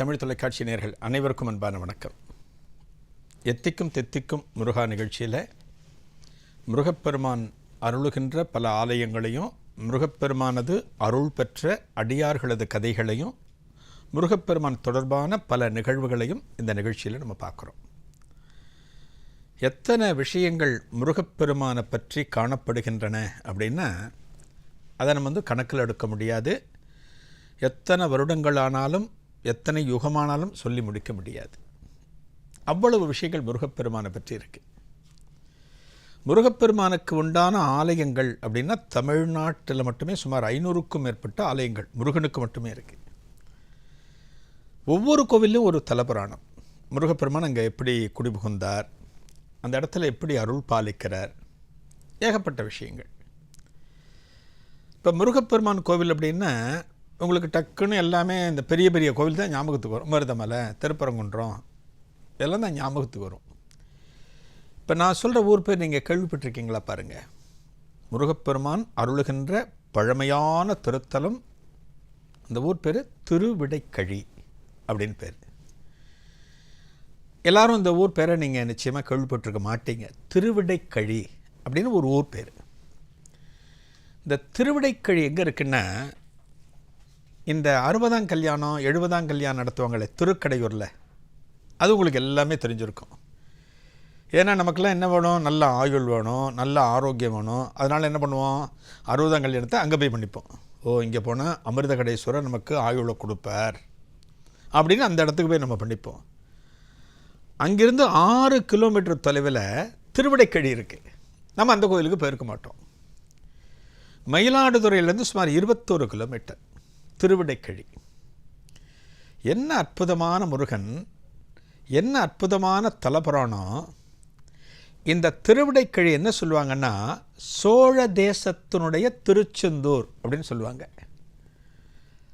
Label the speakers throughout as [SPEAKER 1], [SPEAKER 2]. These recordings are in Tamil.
[SPEAKER 1] தமிழ் தொலைக்காட்சி நேர்கள் அனைவருக்கும் அன்பான வணக்கம். எத்திக்கும் தெத்திக்கும் முருகா நிகழ்ச்சியில் முருகப்பெருமான் அருளுகின்ற பல ஆலயங்களையும் முருகப்பெருமானது அருள் பெற்ற அடியார்களது கதைகளையும் முருகப்பெருமான் தொடர்பான பல நிகழ்வுகளையும் இந்த நிகழ்ச்சியில் நம்ம பார்க்குறோம். எத்தனை விஷயங்கள் முருகப்பெருமானை பற்றி காணப்படுகின்றன அப்படின்னா அதை நம்ம வந்து கணக்கில் எடுக்க முடியாது. எத்தனை வருடங்களானாலும் எத்தனை யுகமானாலும் சொல்லி முடிக்க முடியாது. அவ்வளவு விஷயங்கள் முருகப்பெருமானை பற்றி இருக்கு. முருகப்பெருமானுக்கு உண்டான ஆலயங்கள் அப்படின்னா தமிழ்நாட்டில் மட்டுமே சுமார் ஐநூறுக்கும் மேற்பட்ட ஆலயங்கள் முருகனுக்கு மட்டுமே இருக்கு. ஒவ்வொரு கோவிலும் ஒரு தலபுராணம். முருகப்பெருமான் அங்கே எப்படி குடிபுகுந்தார் அந்த இடத்துல எப்படி அருள் பாலிக்கிறார் ஏகப்பட்ட விஷயங்கள். இப்போ முருகப்பெருமான் கோவில் அப்படின்னா உங்களுக்கு டக்குன்னு எல்லாமே இந்த பெரிய பெரிய கோவில் தான் ஞாபகத்துக்கு வரும். மருதமலை திருப்பரங்குன்றம் இதெல்லாம் தான் ஞாபகத்துக்கு வரும். இப்போ நான் சொல்கிற ஊர் பேர் நீங்கள் கேள்விப்பட்டிருக்கீங்களா பாருங்கள் முருகப்பெருமான் அருளுகின்ற பழமையான திருத்தலம் அந்த ஊர் பேர் திருவிடைக்கழி அப்படின்னு பேர். எல்லாரும் இந்த ஊர் பேரை நீங்கள் நிச்சயமாக கேள்விப்பட்டிருக்க மாட்டீங்க. திருவிடைக்கழி அப்படின்னு ஒரு ஊர் பேர். இந்த திருவிடைக்கழி எங்கே இருக்குன்னா இந்த அறுபதாம் கல்யாணம் எழுபதாம் கல்யாணம் நடத்துவாங்களே திருக்கடையூரில். அது உங்களுக்கு எல்லாமே தெரிஞ்சிருக்கும். ஏன்னா நமக்கெல்லாம் என்ன வேணும்? நல்ல ஆயுள் வேணும் நல்ல ஆரோக்கியம் வேணும். அதனால் என்ன பண்ணுவோம்? அறுபதாம் கல்யாணத்தை அங்கே போய் பண்ணிப்போம். ஓ இங்கே போனால் அமிர்த கடேஸ்வரர் நமக்கு ஆயுளை கொடுப்பார். அப்படின்னு அந்த இடத்துக்கு போய் நம்ம பண்ணிப்போம். அங்கேருந்து ஆறு கிலோமீட்டர் தொலைவில் திருவிடைக்கழி இருக்குது நம்ம அந்த கோயிலுக்கு போயிருக்க மாட்டோம். மயிலாடுதுறையிலேருந்து சுமார் இருபத்தோரு கிலோமீட்டர். திருவிடைக்கழி. என்ன அற்புதமான முருகன் என்ன அற்புதமான தலபுராணம். இந்த திருவிடைக்கழி என்ன சொல்லுவாங்கன்னா சோழ தேசத்தினுடைய திருச்செந்தூர் அப்படின்னு சொல்லுவாங்க.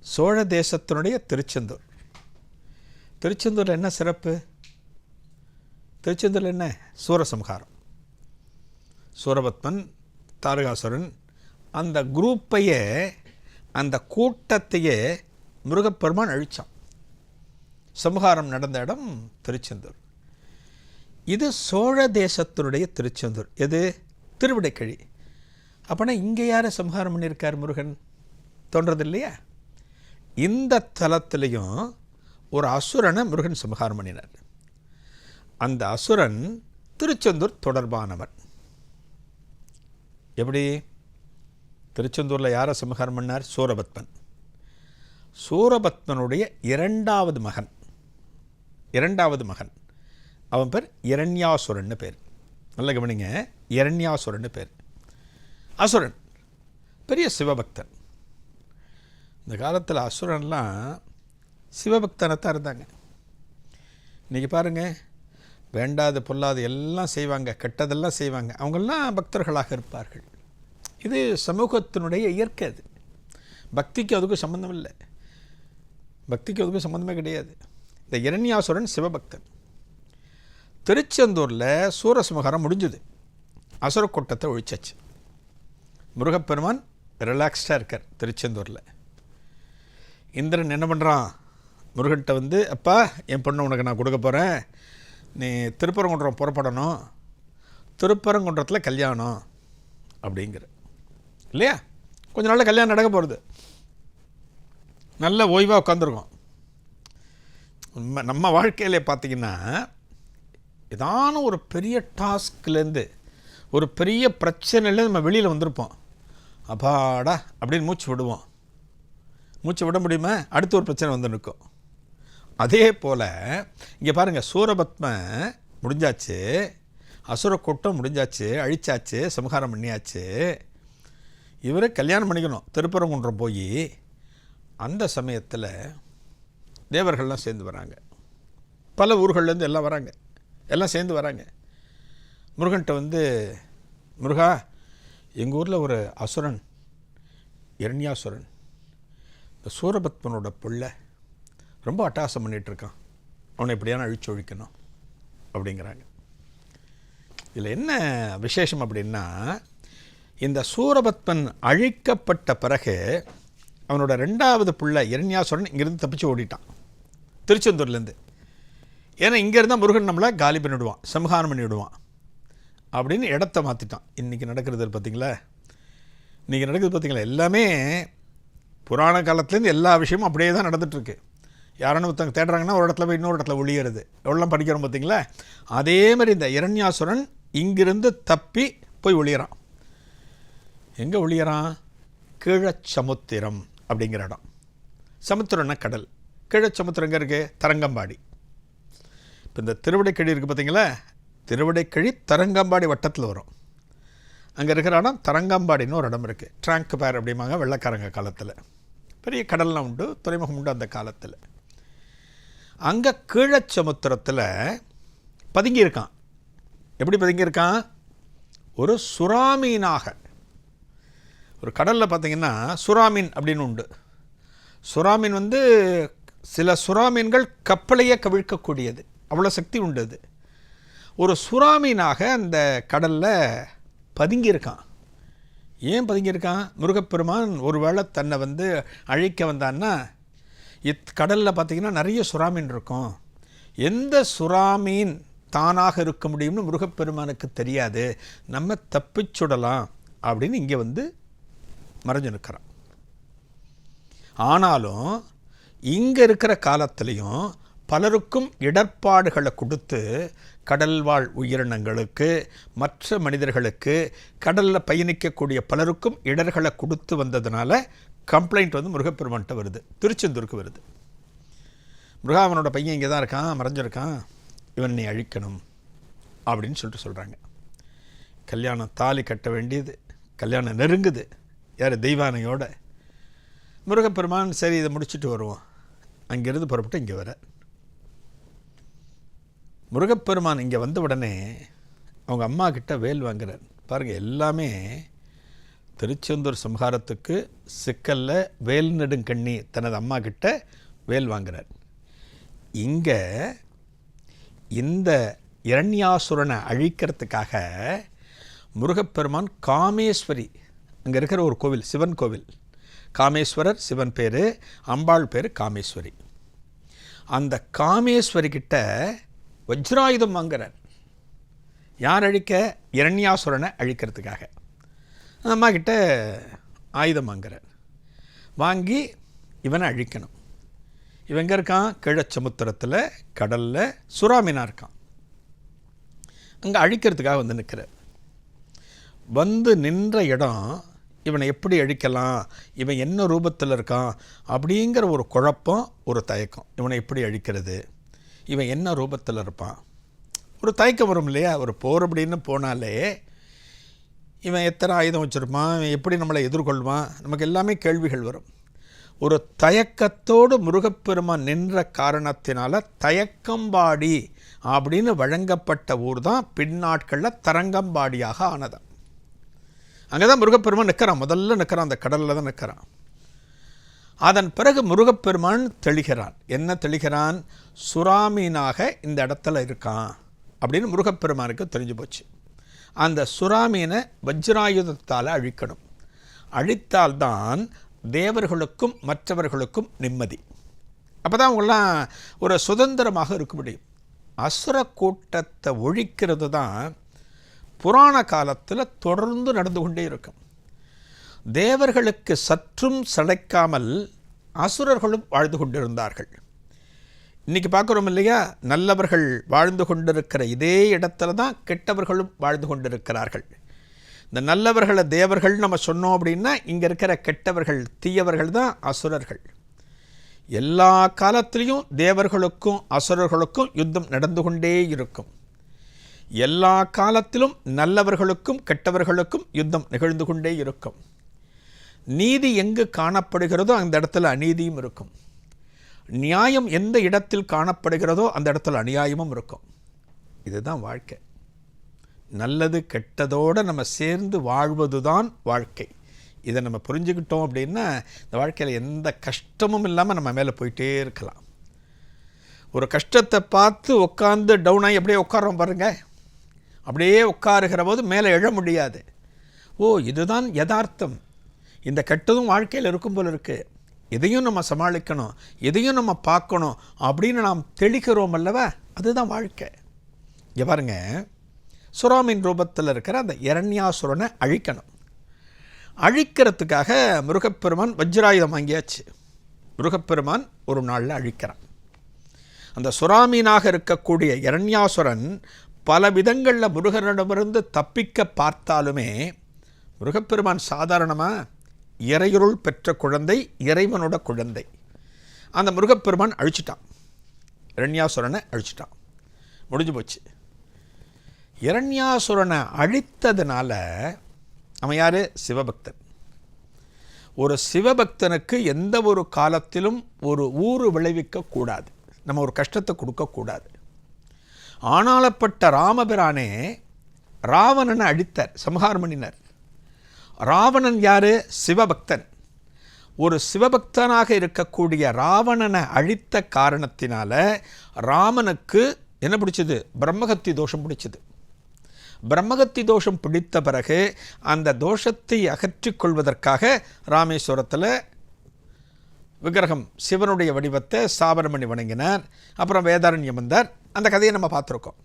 [SPEAKER 1] சோழ தேசத்தினுடைய திருச்செந்தூர். திருச்செந்தூரில் என்ன சிறப்பு? திருச்செந்தூரில் என்ன? சூரசம்ஹாரம். சூரபத்மன் தாரகாசுரன் அந்த குரூப்பையே அந்த கூட்டத்தையே முருகப்பெருமான் அழித்தான் சம்ஹாரம் நடந்த இடம் திருச்செந்தூர். இது சோழ தேசத்தினுடைய திருச்செந்தூர். எது? திருவிடைக்கழி. அப்போனா இங்கே யார் சம்ஹாரம் பண்ணியிருக்கார் முருகன்? தோன்றது இல்லையா இந்த தலத்திலையும் ஒரு அசுரனை முருகன் சம்ஹாரம் பண்ணினார். அந்த அசுரன் திருச்செந்தூர் தொடர்பானவன். எப்படி? திருச்செந்தூரில் யாரை சம்ஹாரம் பண்ணார்? சூரபத்மன். சூரபத்மனுடைய இரண்டாவது மகன். இரண்டாவது மகன். அவன் பேர் இரண்யாசுரன்னு பேர். நல்ல கவனிங்க. இரண்யாசுரன்னு பேர். அசுரன். பெரிய சிவபக்தன். இந்த காலத்தில் அசுரன்லாம் சிவபக்தனத்தான் இருந்தாங்க. இன்றைக்கி பாருங்கள் வேண்டாத பொல்லாத எல்லாம் செய்வாங்க கெட்டதெல்லாம் செய்வாங்க. அவங்கெல்லாம் பக்தர்களாக இருப்பார்கள். இது சமூகத்தினுடைய இயற்கை அது. பக்திக்கு அதுக்கும் சம்மந்தம் இல்லை பக்திக்கு அதுக்கும் சம்மந்தமே கிடையாது. இந்த இரண்யாசுரன் சிவபக்தன். திருச்செந்தூரில் சூரசமகாரம் முடிஞ்சுது. அசுரக்கூட்டத்தை ஒழிச்சாச்சு. முருகப்பெருமான் ரிலாக்ஸ்டாக இருக்கார் திருச்செந்தூரில். இந்திரன் என்ன பண்ணுறான் முருகன்கிட்ட வந்து அப்பா என் பொண்ணு உனக்கு நான் கொடுக்க போகிறேன் நீ திருப்பரங்குன்றம் புறப்படணும். திருப்பரங்குன்றத்தில் கல்யாணம். அப்படிங்கிற இல்லையா? கொஞ்ச நாளில் கல்யாணம் நடக்க போகிறது நல்ல ஓய்வாக உட்காந்துருக்கோம் நம்ம நம்ம வாழ்க்கையில் பார்த்திங்கன்னா ஏதான ஒரு பெரிய டாஸ்க்லேருந்து ஒரு பெரிய பிரச்சனையிலேருந்து நம்ம வெளியில் வந்திருப்போம். அப்பாடா அப்படின்னு மூச்சு விடுவோம். மூச்சு விட முடியுமா? அடுத்து ஒரு பிரச்சனை வந்து நிற்கும் அதே போல் இங்கே பாருங்கள் சூரபத்ம முடிஞ்சாச்சு அசுர கூட்டம் முடிஞ்சாச்சு அழிச்சாச்சு சமகாரம் பண்ணியாச்சு இவரை கல்யாணம் பண்ணிக்கணும். திருப்பரங்குன்றம் போய் அந்த சமயத்தில் தேவர்கள்லாம் சேர்ந்து வராங்க. பல ஊர்கள்லேருந்து எல்லாம் வராங்க. எல்லாம் சேர்ந்து வராங்க. முருகன்கிட்ட வந்து முருகா எங்கள் ஊரில் ஒரு அசுரன் இரண்யாசுரன் இந்த சூரபத்மனோட பிள்ளை ரொம்ப அட்டாசம் பண்ணிகிட்ருக்கான் அவனை எப்படியான அழிச்சு ஒழிக்கணும். அப்படிங்கிறாங்க. இதில் என்ன விசேஷம் அப்படின்னா இந்த சூரபத்மன் அழிக்கப்பட்ட பிறகு அவனோட ரெண்டாவது பிள்ளை இரண்யாசுரன் இங்கேருந்து தப்பிச்சு ஓடிட்டான். திருச்செந்தூர்லேருந்து. ஏன்னா இங்கே இருந்தால் முருகன் நம்மளை காலி பண்ணிவிடுவான் சம்ஹாரம் பண்ணிவிடுவான் அப்படின்னு இடத்த மாற்றிட்டான் இன்றைக்கி நடக்கிறது பார்த்தீங்களா இன்றைக்கி நடக்கிறது பார்த்தீங்களா எல்லாமே புராண காலத்துலேருந்து எல்லா விஷயமும் அப்படியே தான் நடந்துகிட்ருக்கு யாரானு ஒருத்தவங்க தேடுறாங்கன்னா ஒரு இடத்துல போய் இன்னொரு இடத்துல ஒழியறது எவ்வளோ படிக்கிறோம் பார்த்தீங்களா அதே மாதிரி இந்த இரண்யாசுரன் இங்கிருந்து தப்பி போய் ஒழியிறான் எங்கே ஒழியறான் கீழச்சமுத்திரம் அப்படிங்கிற இடம். சமுத்திரம்னா கடல். கீழச்சமுத்திரம் எங்கே தரங்கம்பாடி. இப்போ இந்த திருவிடைக்கழி இருக்குது பார்த்தீங்களா திருவிடைக்கழி தரங்கம்பாடி வட்டத்தில் வரும். அங்கே இருக்கிற இடம் தரங்கம்பாடின்னு ஒரு இடம் இருக்குது ட்ராங்க் பேர் அப்படிம்பாங்க வெள்ளக்காரங்க காலத்தில். பெரிய கடல்லாம் உண்டு துறைமுகம் உண்டு அந்த காலத்தில். அங்கே கீழச்சமுத்திரத்தில் பதுங்கியிருக்கான். எப்படி பதுங்கியிருக்கான்? ஒரு சுறாமீனாக. ஒரு கடலில் பார்த்தீங்கன்னா சுறாமீன் அப்படின்னு உண்டு. சுறாமீன் வந்து சில சுறாமீன்கள் கப்பலையே கவிழ்க்கக்கூடியது. அவ்வளோ சக்தி உண்டு அது. ஒரு சுறாமீனாக அந்த கடலில் பதுங்கியிருக்கான். ஏன் பதுங்கியிருக்கான்? முருகப்பெருமான் ஒருவேளை தன்னை வந்து அழிக்க வந்தான்னா இத் கடலில் பார்த்தீங்கன்னா நிறைய சுறாமீன் இருக்கும். எந்த சுறாமீன் தானாக இருக்க முடியும்னு முருகப்பெருமானுக்கு தெரியாது. நம்ம தப்பிச்சுடலாம் அப்படின்னு இங்கே வந்து மறைஞ்சு நிற்கிறான். ஆனாலும் இங்கே இருக்கிற காலத்துலேயும் பலருக்கும் இடர்பாடுகளை கொடுத்து கடல்வாழ் உயிரினங்களுக்கு மற்ற மனிதர்களுக்கு கடலில் பயணிக்கக்கூடிய பலருக்கும் இடர்களை கொடுத்து வந்ததுனால கம்ப்ளைண்ட் வந்து முருகப்பெருமான்கிட்ட வருது. திருச்செந்தூருக்கு வருது. முருகாவனோட பையன் இங்கே தான் இருக்கான் மறைஞ்சிருக்கான். இவன் நீ அழிக்கணும் அப்படின்னு சொல்லிட்டு சொல்கிறாங்க கல்யாணம் தாலி கட்ட வேண்டியது கல்யாணம் நெருங்குது. யார்? தெய்வானையோட. முருகப்பெருமான் சரி இதை முடிச்சுட்டு வருவோம். அங்கேருந்து புறப்பட்டு இங்கே வர. முருகப்பெருமான் இங்கே வந்த உடனே அவங்க அம்மா கிட்ட வேல் வாங்குறார். பாருங்கள் எல்லாமே திருச்செந்தூர் சம்ஹாரத்துக்கு சிக்கல்ல வேல் நெடுங்கண்ணி தனது அம்மா கிட்ட வேல் வாங்குறார். இங்கே இந்த இரண்யாசுரனை அழிக்கிறதுக்காக முருகப்பெருமான் காமேஸ்வரி அங்கே இருக்கிற ஒரு கோவில் சிவன் கோவில். காமேஸ்வரர் சிவன் பேர் அம்பாள் பேர் காமேஸ்வரி. அந்த காமேஸ்வரி கிட்ட வஜ்ராயுதம் வாங்குறார். யார் அழிக்க? இரண்யாசுரனை அழிக்கிறதுக்காக. அம்மா கிட்ட ஆயுதம் வாங்குறார். வாங்கி இவனை அழிக்கணும். இவங்க இருக்கான் கிழச்சமுத்திரத்தில் கடலில் சுறாமீனா இருக்கான். அங்கே அழிக்கிறதுக்காக வந்து நிற்கிறார் வந்து நின்ற இடம் இவனை எப்படி அழிக்கலாம்? இவன் என்ன ரூபத்தில் இருக்கான்? அப்படிங்கிற ஒரு குழப்பம் ஒரு தயக்கம். இவனை எப்படி அழிக்கிறது? இவன் என்ன ரூபத்தில் இருப்பான்? ஒரு தயக்கம் வரும் இல்லையா? ஒரு போர் அப்படின்னு போனாலே இவன் எத்தனை ஆயுதம் வச்சுருப்பான்? இவன் எப்படி நம்மளை எதிர்கொள்வான்? நமக்கு எல்லாமே கேள்விகள் வரும். ஒரு தயக்கத்தோடு முருகப்பெருமான் நின்ற காரணத்தினால தயக்கம்பாடி அப்படின்னு வழங்கப்பட்ட ஊர் தான் பின்னாட்களில் தரங்கம்பாடியாக ஆனதான் அங்கே தான் முருகப்பெருமான் நிற்கிறான். முதல்ல நிற்கிறான் அந்த கடலில் தான் நிற்கிறான். அதன் பிறகு முருகப்பெருமான் தெளிகிறான். என்ன தெளிகிறான்? சுறாமீனாக இந்த இடத்துல இருக்கான் அப்படின்னு முருகப்பெருமானுக்கு தெரிஞ்சு போச்சு. அந்த சுறாமீனை வஜ்ராயுதத்தால் அழிக்கணும். அழித்தால்தான் தேவர்களுக்கும் மற்றவர்களுக்கும் நிம்மதி. அப்போ தான் அவங்களாம் ஒரு சுதந்திரமாக இருக்க முடியும். அசுர கூட்டத்தை ஒழிக்கிறது தான் புராண காலத்தில் தொடர்ந்து நடந்து கொண்டே இருக்கும். தேவர்களுக்கு சற்றும் சளைக்காமல் அசுரர்களும் வாழ்ந்து கொண்டிருந்தார்கள். இன்றைக்கி பார்க்குறோம் இல்லையா? நல்லவர்கள் வாழ்ந்து கொண்டிருக்கிற இதே இடத்துல தான் கெட்டவர்களும் வாழ்ந்து கொண்டிருக்கிறார்கள். இந்த நல்லவர்களை தேவர்கள் நம்ம சொன்னோம் அப்படின்னா இங்கே இருக்கிற கெட்டவர்கள் தீயவர்கள் தான் அசுரர்கள். எல்லா காலத்திலையும் தேவர்களுக்கும் அசுரர்களுக்கும் யுத்தம் நடந்து கொண்டே இருக்கும். எல்லா காலத்திலும் நல்லவர்களுக்கும் கெட்டவர்களுக்கும் யுத்தம் நிகழ்ந்து கொண்டே இருக்கும். நீதி எங்கு காணப்படுகிறதோ அந்த இடத்துல அநீதியும் இருக்கும். நியாயம் எந்த இடத்தில் காணப்படுகிறதோ அந்த இடத்துல அநியாயமும் இருக்கும். இதுதான் வாழ்க்கை. நல்லது கெட்டதோடு நம்ம சேர்ந்து வாழ்வது தான் வாழ்க்கை. இதை நம்ம புரிஞ்சுக்கிட்டோம் அப்படின்னா இந்த வாழ்க்கையில் எந்த கஷ்டமும் இல்லாமல் நம்ம மேலே போயிட்டே இருக்கலாம். ஒரு கஷ்டத்தை பார்த்து உட்காந்து டவுன் ஆகி அப்படியே உட்காரோம் பாருங்கள் அப்படியே உட்காருகிற போது மேலே எழ முடியாது. ஓ இதுதான் யதார்த்தம். இந்த கெட்டதும் வாழ்க்கையில் இருக்கும் போல இருக்குது இதையும் நம்ம சமாளிக்கணும். இதையும் நம்ம பார்க்கணும் அப்படின்னு நாம் தெளிக்கிறோம் அல்லவா? அதுதான் வாழ்க்கை. இங்கே பாருங்க. சுராமின் ரூபத்தில் இருக்கிற அந்த இரண்யாசுரனை அழிக்கணும். அழிக்கிறதுக்காக முருகப்பெருமான் வஜ்ராயுதம் வாங்கியாச்சு. முருகப்பெருமான் ஒரு நாளில் அழிக்கிறான். அந்த சுறாமீனாக இருக்கக்கூடிய இரண்யாசுரன் பல விதங்களில் முருகனிடமிருந்து தப்பிக்க பார்த்தாலுமே முருகப்பெருமான் சாதாரணமாக இறையுருள் பெற்ற குழந்தை இறைவனோட குழந்தை. அந்த முருகப்பெருமான் அழிச்சிட்டான். இரண்யாசுரனை அழிச்சிட்டான். முடிஞ்சு போச்சு. இரண்யாசுரனை அழித்ததுனால அவன் யார்? சிவபக்தன். ஒரு சிவபக்தனுக்கு எந்த ஒரு காலத்திலும் ஒரு ஊறு விளைவிக்கக்கூடாது நம்ம ஒரு கஷ்டத்தை கொடுக்கக்கூடாது ஆனாலப்பட்ட ராமபிரானே ராவணனை அழித்தார் சம்ஹாரம் பண்ணினார் ராவணன் யார்? சிவபக்தன். ஒரு சிவபக்தனாக இருக்கக்கூடிய ராவணனை அழித்த காரணத்தினால ராமனுக்கு என்ன பிடிச்சது? பிரம்மகத்தி தோஷம் பிடிச்சது. பிரம்மகத்தி தோஷம் பிடித்த பிறகு அந்த தோஷத்தை அகற்றிக் கொள்வதற்காக ராமேஸ்வரத்தில் விக்கிரகம் சிவனுடைய வடிவத்தை ஸ்தாபனம் பண்ணி வணங்கினார். அப்புறம் வேதாரண்யம் வந்தார். அந்த கதையை நம்ம பார்த்துருக்கோம்.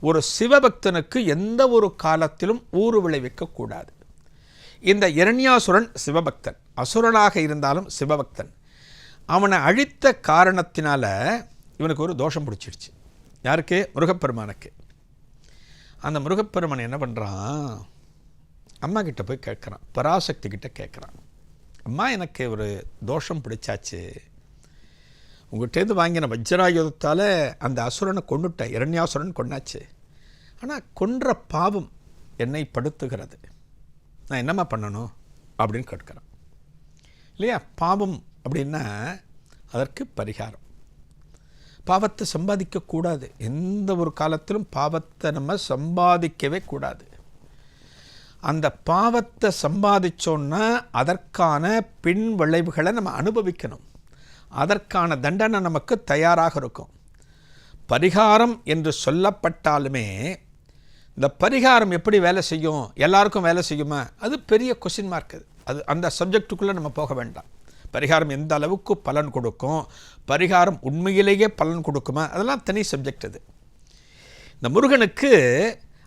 [SPEAKER 1] ஒரு சிவபக்தனுக்கு எந்த ஒரு காலத்திலும் ஊறு விளைவிக்கக்கூடாது இந்த இரண்யாசுரன் சிவபக்தன் அசுரனாக இருந்தாலும் சிவபக்தன். அவனை அழித்த காரணத்தினால இவனுக்கு ஒரு தோஷம் பிடிச்சிடுச்சு. யாருக்கு? முருகப்பெருமானுக்கு. அந்த முருகப்பெருமான் என்ன பண்ணுறான் அம்மா கிட்ட போய் கேட்குறான். பராசக்தி கிட்ட கேட்குறான். அம்மா எனக்கு ஒரு தோஷம் பிடிச்சாச்சு. உங்கள்கிட்டேருந்து வாங்கின வஜ்ராயுதத்தால் அந்த அசுரனை கொண்டுட்டேன் இரண்யாசுரன் கொண்டாச்சு ஆனால் கொன்ற பாவம் என்னை படுத்துகிறது. நான் என்னம்மா பண்ணணும்? அப்படின்னு கேட்குறேன். இல்லையா? பாவம் அப்படின்னா அதற்கு பரிகாரம். பாவத்தை சம்பாதிக்கக்கூடாது எந்த ஒரு காலத்திலும் பாவத்தை நம்ம சம்பாதிக்கவே கூடாது. அந்த பாவத்தை சம்பாதிச்சோன்னா அதற்கான பின் விளைவுகளை நம்ம அனுபவிக்கணும். அதற்கான தண்டனை நமக்கு தயாராக இருக்கும். பரிகாரம் என்று சொல்லப்பட்டாலுமே இந்த பரிகாரம் எப்படி வேலை செய்யும் எல்லாருக்கும் வேலை செய்யுமா? அது பெரிய கொஷின் மார்க் அது. அது அந்த சப்ஜெக்டுக்குள்ளே நம்ம போக வேண்டாம். பரிகாரம் எந்த அளவுக்கு பலன் கொடுக்கும் பரிகாரம் உண்மையிலேயே பலன் கொடுக்குமா? அதெல்லாம் தனி சப்ஜெக்ட் அது. இந்த முருகனுக்கு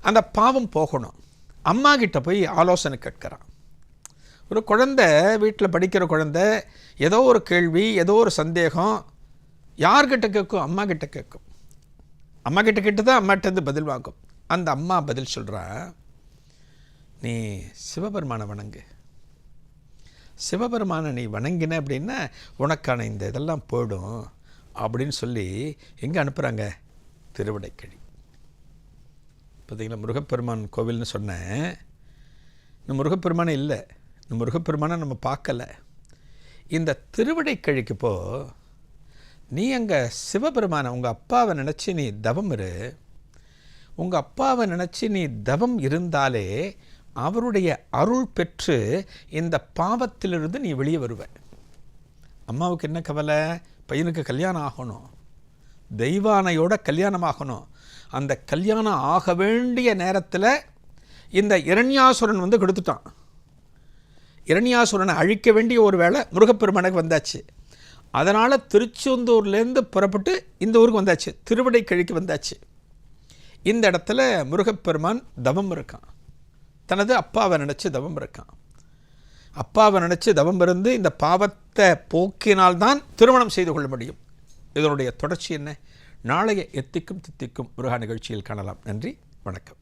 [SPEAKER 1] அந்த பாவம் போகணும். அம்மா கிட்ட போய் ஆலோசனை கேட்குறான். ஒரு குழந்தை வீட்டில் படிக்கிற குழந்தை ஏதோ ஒரு கேள்வி ஏதோ ஒரு சந்தேகம் யார்கிட்ட கேட்கும்? அம்மா கிட்ட கேட்கும். அம்மா கிட்ட கேட்டு தான் அம்மாட்டேருந்து பதில் வாங்கும். அந்த அம்மா பதில் சொல்கிறா நீ சிவபெருமானை வணங்கு. சிவபெருமானை நீ வணங்கின அப்படின்னா உனக்கான இந்த இதெல்லாம் போயிடும் அப்படின்னு சொல்லி எங்கே அனுப்புகிறாங்க திருவிடைக்கழி. பார்த்தீங்களா முருகப்பெருமான் கோவில்னு சொன்னேன். இந்த முருகப்பெருமானே இல்லை. இந்த முருகப்பெருமானை நம்ம பார்க்கல. இந்த திருவிடை கழிக்குப்போ நீ அங்கே சிவபெருமானை உங்கள் அப்பாவை நினச்சி நீ தவம் இரு. உங்கள் அப்பாவை நினச்சி நீ தவம் இருந்தாலே அவருடைய அருள் பெற்று இந்த பாவத்திலிருந்து நீ வெளியே வருவ. அம்மாவுக்கு என்ன கவலை? பையனுக்கு கல்யாணம் ஆகணும். தெய்வானையோட கல்யாணம் ஆகணும். அந்த கல்யாணம் ஆக வேண்டிய நேரத்தில் இந்த இரண்யாசுரன் வந்து கொடுத்துட்டான். இரணியாசுரனை அழிக்க வேண்டிய ஒரு வேளை முருகப்பெருமானுக்கு வந்தாச்சு. அதனால் திருச்செந்தூர்லேருந்து புறப்பட்டு இந்த ஊருக்கு வந்தாச்சு. திருவிடைக்கழிக்கு வந்தாச்சு. இந்த இடத்துல முருகப்பெருமான் தவம் இருக்கான். தனது அப்பாவை நினச்சி தவம் இருக்கான். அப்பாவை நினச்சி தவம் இருந்து இந்த பாவத்தை போக்கினால்தான் திருமணம் செய்து கொள்ள முடியும். இதனுடைய தொடர்ச்சி என்ன? நாளைய எத்திக்கும் தித்திக்கும் முருகா நிகழ்ச்சியில் காணலாம். நன்றி. வணக்கம்.